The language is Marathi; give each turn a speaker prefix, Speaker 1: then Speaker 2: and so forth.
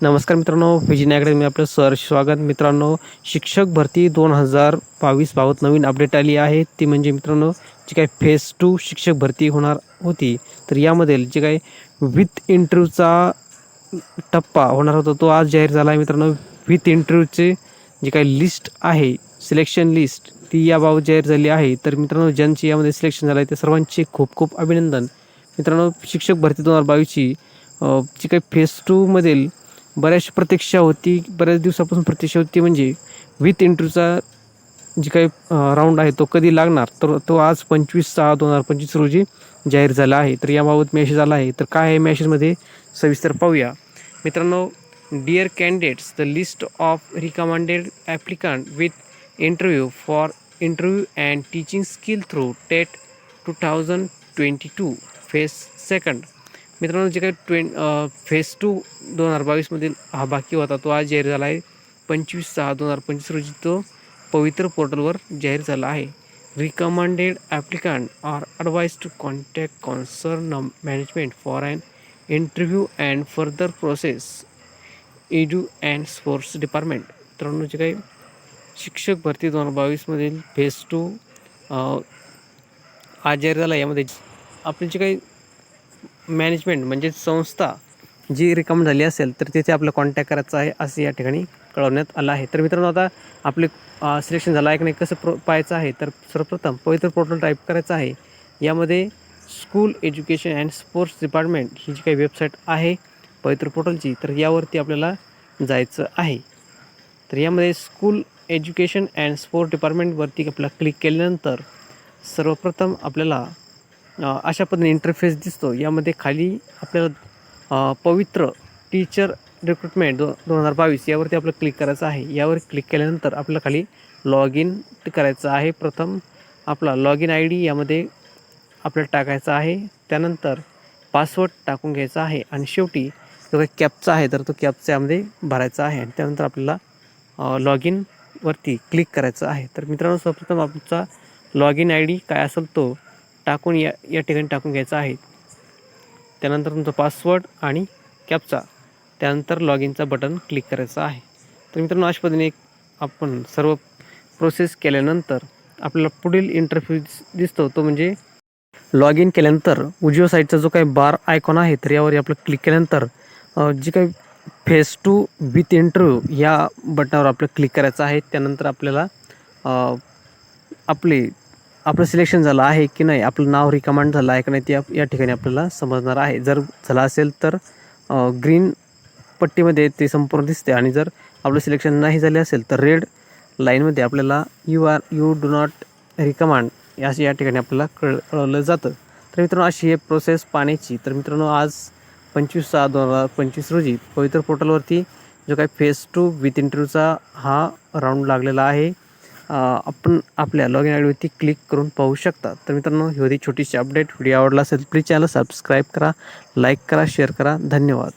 Speaker 1: नमस्कार मित्रांनो विजय अकॅडमी आपलं सर स्वागत. मित्रांनो शिक्षक भरती दोन हजार बावीसबाबत नवीन अपडेट आली आहे. ती म्हणजे मित्रांनो जी काही फेज टू शिक्षक भरती होणार होती तर यामध्ये जे काही विथ इंटरव्ह्यूचा टप्पा होणार होता तो आज जाहीर झाला आहे मित्रांनो. विथ इंटरव्ह्यूचे जे काही लिस्ट आहे सिलेक्शन लिस्ट ती याबाबत जाहीर झाली आहे. तर मित्रांनो ज्यांची यामध्ये सिलेक्शन झालं आहे त्या सर्वांचे खूप खूप अभिनंदन. मित्रांनो शिक्षक भरती दोन हजार बावीसची जी काही फेज टूमधील बऱ्याचशी प्रतीक्षा होती. बऱ्याच दिवसापासून प्रतीक्षा होती. म्हणजे विथ इंटरव्ह्यूचा जी काही राऊंड आहे तो कधी लागणार? तर तो आज पंचवीस सहा दोन हजार पंचवीस रोजी जाहीर झाला आहे. तर याबाबत मेसेज आला आहे. तर काय आहे मेसेजमध्ये सविस्तर पाहूया. मित्रांनो dear candidates the list of recommended applicant with interview for interview and teaching skill through TET two thousand twenty two phase second मित्रांनो जे काही ट्वें फेस टू दोन हजार बावीसमधील हा बाकी होता तो आज जाहीर झाला आहे. पंचवीस सहा दोन हजार पंचवीस रोजी तो पवित्र पोर्टलवर जाहीर झाला आहे. Recommended applicant are advised to contact concern management for and interview and further process edu and sports department मित्रांनो जे काही शिक्षक भरती दोन हजार बावीसमधील फेस टू आज जाहीर झाला यामध्ये आपले जे काही मॅनेजमेंट म्हणजे संस्था जी रिकमेंड झाली असेल तर तिथे आपलं कॉन्टॅक्ट करायचं आहे असं या ठिकाणी कळवण्यात आलं आहे. तर मित्रांनो आता आपले सिलेक्शन झालं. आहे की नाही कसं प्रो पाहायचं आहे तर सर्वप्रथम पवित्र पोर्टल टाईप करायचं आहे. यामध्ये school education and sports department ही जी काही वेबसाईट आहे पवित्र पोर्टलची तर यावरती आपल्याला जायचं आहे. तर यामध्ये स्कूल एज्युकेशन अँड स्पोर्ट डिपार्टमेंटवरती आपल्याला क्लिक केल्यानंतर सर्वप्रथम आपल्याला अशा पद्धतीने इंटरफेस दिसतो. यामध्ये खाली आपल्याला पवित्र टीचर रिक्रुटमेंट दो दोन हजार बावीस यावरती आपलं क्लिक करायचं आहे. यावर क्लिक केल्यानंतर आपल्याला खाली लॉग इन करायचं आहे. प्रथम आपला लॉग इन आय डी यामध्ये आपल्याला टाकायचा आहे. त्यानंतर पासवर्ड टाकून घ्यायचा आहे आणि शेवटी जो काही कॅपचा आहे तर तो कॅपचा यामध्ये भरायचा आहे आणि त्यानंतर आपल्याला लॉग इनवरती क्लिक करायचं आहे. तर मित्रांनो सर्वप्रथम आमचा लॉग इन आय डी काय असेल तो टाकून या या ठिकाणी टाकून घ्यायचा आहे. त्यानंतर तुमचा पासवर्ड आणि कॅपचा त्यानंतर लॉग इनचा बटन क्लिक करायचा आहे. तर मित्रांनो अशा पद्धतीने आपण सर्व प्रोसेस केल्यानंतर आपल्याला पुढील इंटरफेस दिसतो. तो म्हणजे लॉग इन केल्यानंतर उजव्या साईडचा जो काही बार आयकॉन आहे तर यावर आपलं क्लिक केल्यानंतर जी काही फेस टू विथ इंटरव्ह्यू या बटनावर आपलं क्लिक करायचं आहे. त्यानंतर आपल्याला आपले आपलं सिलेक्शन झालं आहे की नाही आपलं नाव रिकमांड झालं आहे की नाही ते या ठिकाणी आपल्याला समजणार आहे. जर झालं असेल तर ग्रीन पट्टीमध्ये ते संपूर्ण दिसते आणि जर आपलं सिलेक्शन नाही झाले असेल तर रेड लाईनमध्ये आपल्याला you are you do not recommend असं या ठिकाणी आपल्याला कळ कळवलं जातं. तर मित्रांनो अशी हे प्रोसेस पाण्याची तर मित्रांनो आज पंचवीस सहा दोन हजार पंचवीस रोजी पवित्र पोर्टलवरती जो काही फेस टू विथ इंटरव्ह्यूचा हा राऊंड लागलेला आहे. आपण आपल्या लॉग इन आय डीवरती क्लिक करून पाहू शकता. तर मित्रांनो ही होती छोटीशी अपडेट व्हिडिओ आवडला असेल प्लीज चॅनल सबस्क्राईब करा लाईक करा शेअर करा. धन्यवाद.